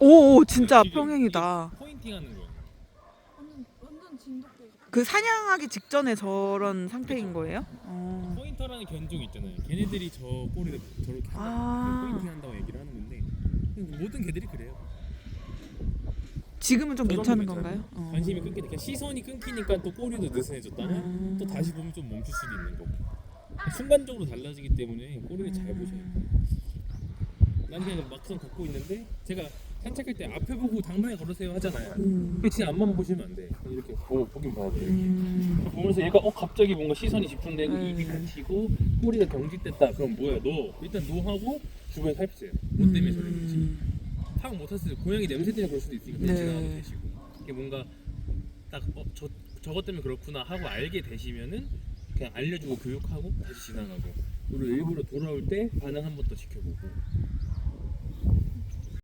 오, 오 진짜 평행이다. 포인팅하는 거예요. 완전 완전 진돗개. 그 사냥하기 직전에 저런 상태인 거예요? 어. 포인터라는 견종이 있잖아요. 걔네들이 저 꼬리를 저렇게 아. 한다고 포인팅 한다고 얘기를 하는 건데 모든 개들이 그래요. 지금은 좀 괜찮은 거 건가요? 어. 관심이 끊기니까 시선이 끊기니까 또 꼬리도 느슨해졌다가 음. 또 다시 보면 좀 멈출 수도 있는 거고 순간적으로 달라지기 때문에 꼬리를 잘 보셔야 돼요. 난 그냥 막상 걷고 있는데 제가 산책할 때 앞에 보고 당방에 걸으세요 하잖아요. 음. 근데 제 앞만 보시면 안 돼. 이렇게 보, 보긴 봐야 돼. 음. 보면서 얘가 어 갑자기 뭔가 시선이 집중되고 음. 입이 갇히고 꼬리가 경직됐다. 그럼 뭐야? 너 일단 노하고 주변 살피세요. 뭐 때문에. 음. 파악 못했을 때 고양이 냄새 때문에 그럴 수도 있으니까 그냥 네. 지나가면 되시고 이게 뭔가 딱 어 저 저것 때문에 그렇구나 하고 알게 되시면은 그냥 알려주고 교육하고 다시 지나가고 그리고 일부러 돌아올 때 반응 한 번 더 지켜보고